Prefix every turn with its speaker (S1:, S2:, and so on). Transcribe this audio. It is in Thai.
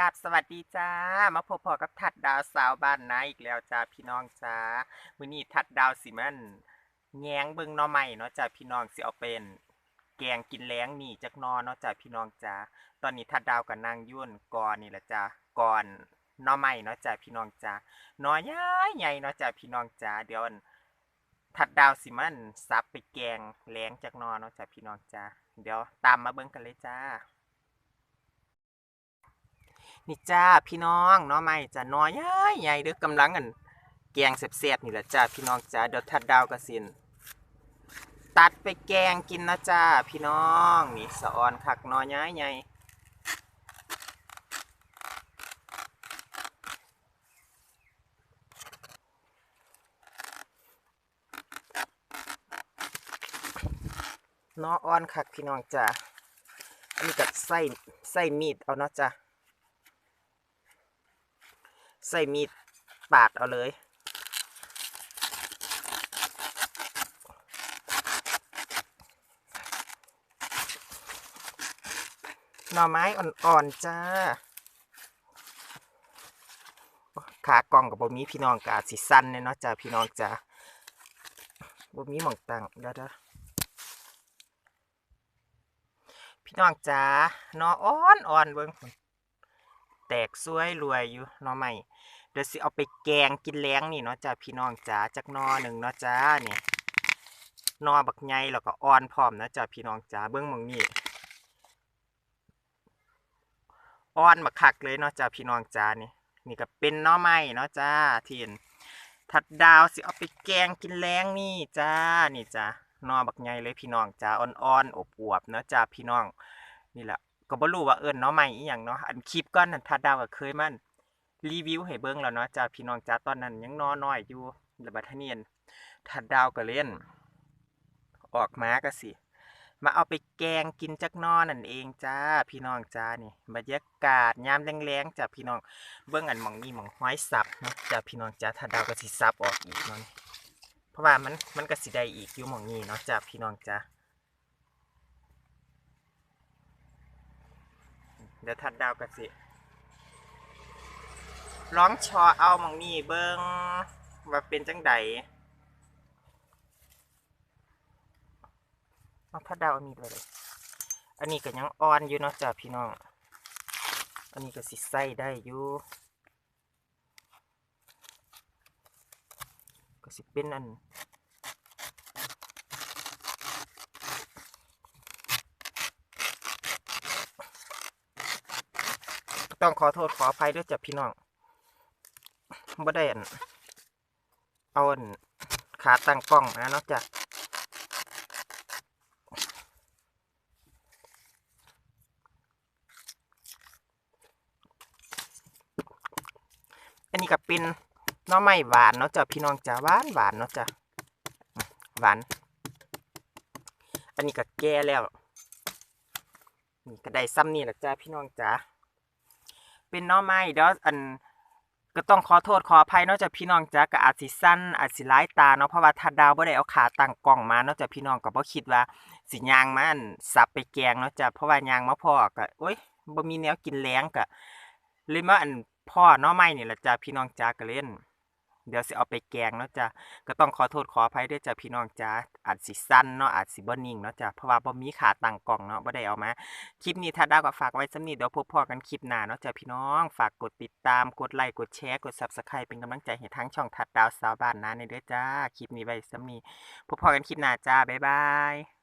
S1: กับสวัสดีจ้า มาพบพอกับทัดดาวสาวบ้านนาอีกแล้วจ้าพี่น้องจ้ามื้อนี้ทัดดาวสิมันแงงเบิ่งหน่อไม้เนาะจ้าพี่น้องสิเอาเป็น แกงกินแล้งนี่จักนอเนาะจ้าพี่น้องจ้าตอนนี้ทัดดาวกับนางยุ่นก่อนนี่แหละจ้าก่อนหน่อไม้เนาะจ้าพี่น้องจ้าหน่อใหญ่ใหญ่เนาะจ้าพี่น้องจ้าเดี๋ยวทัดดาวสิมันซับไปแกงแล้งจักนอเนาะจ้าพี่น้องจ้าเดี๋ยวตามมาเบิ่งกันเลยจ้า นี่จ้าพี่น้องเนาะไม่จ้าน้อยใหญ่ใหญ่เด้อกำลังอันแกงแซ่บๆนี่แหละจ้าพี่น้องจ้าเดี๋ยวทัดดาวกระสินตัดไปแกงกินนะจ้าพี่น้องนี่สะออนคักน้อยใหญ่ใหญ่น้ออ่อนคักพี่น้องจ้าอันนี้ก็ใส่ใส่มีดเอาเนาะจ้า ใส่มีดปาดเอาเลยหน่อไม้อ่อนๆจ้า ขากล่องกับบ่มีพี่น้องกาสิสั้นเนี่ยเนาะจ้าพี่น้องจ้าบ่มีหม่องตังเด้อเด้อพี่น้องจ้าหน่ออ่อนๆเบิ่ง แตกสวยรวยอยู่หน่อใหม่เดี๋ยวสิเอาไปแกงกินแล้งนี่เนาะจ้าพี่น้องจ้าจักนอหนึ่งเนาะจ้านี่นอบักใหญ่แล้วก็อ่อนพร้อมนะจ้าพี่น้องจ้าเบิ้งมองนี่อ่อนบักคักเลยเนาะจ้าพี่น้องจ้านี่นี่ก็เป็นน่อไม้เนาะจ้าทีนถัดดาวสิเอาไปแกงกินแล้งนี่จ้านี่จ้านอบักใหญ่เลยพี่น้องจ้าอ่อนๆอบอวบเนาะจ้าพี่น้องนี่แหละ ก็บ่รู้ว่าเอิ้นเนาะใหม่อีหยังเนาะอันคลิปก่อนนั้นทัดดาวก็เคยมันรีวิวให้เบิ่งแล้วเนาะจ้าพี่น้องจ้าตอนนั้นยังน้อน้อยอยู่แล้วบัดเนียนทัดดาวก็เล่น ออกมาก็สิ มาเอาไปแกงกินจักนอนั่นเองจ้าพี่น้องจ้านี่บรรยากาศยามแรงๆจ้าพี่น้องเบิ่งอันหมองนี่หมองห้อยสับเนาะจ้าพี่น้องจ้าทัดดาวก็สิสับออกอีกเนาะเพราะว่ามันมันก็สิได้อีกอยู่หมองนี้เนาะจ้าพี่น้องจ้า เดี๋ยวทัดดาวกันสิร้องชอเอามองนี่เบิ้งว่าเป็นจังใดเอาทัดดาวมีดไว้เลยอันนี้ก็ยังอ่อนอยู่เนาะจ้ะพี่น้อง อันนี้ก็สิใส่ได้อยู่ก็สิเป็นอัน ต้องขอโทษขออภัยด้วยจ้ะพี่น้องบ่ได้อันเอาอันขาตั้งกล้องมาเนาะจ้ะอันนี้ก็เป็นน้อไม้หวานเนาะจ้ะพี่น้องจ้ะหวานหวานเนาะจ้ะหวาน อันนี้ก็แก่แล้วนี่ก็ได้ซ้ำนี่แหละจ้ะพี่น้องจ้ะ เป็นน้อไม้เดี๋ยวอันก็ต้องขอโทษขออภัยนอกจากพี่น้องจ้าก็อาจสิสั้นอาจสิร้ายตาเนาะเพราะว่าถ้าดาวบ่ได้เอาขาตั้งกล้องมานอกจากพี่น้องก็บ่คิดว่าสิยางมาอันสับไปแกงเนาะจ้ะเพราะว่ายางมะพ่อก็โอ๊ยบ่มีแนวกินแล้งก็เลยมาอันพ่อน้อไม้นี่แหละจ้ะพี่น้องจ้าก็เล่น เดี๋ยวสิเอาไปแกงเนาะจ้ะก็ต้องขอโทษขออภัยด้วยจ้ะพี่น้องจ้าอาจสิสั้นเนาะอาจสิบ่นิ่งเนาะจ้ะเพราะว่าบ่มีขาตั้งกล้องเนาะบ่ได้เอามาคลิปนี้ถ้าได้ก็ฝากไว้สำนีเดี๋ยวพบพอกันคลิปหน้าเนาะจ้ะพี่น้องฝากกดติดตามกดไลค์กดแชร์กด Subscribe เป็นกำลังใจให้ทั้งช่องทัดดาวสาวบ้านนะในเด้อจ้าคลิปนี้ไว้สำนีพบพอกันคลิปหน้าจ้าบ๊ายบาย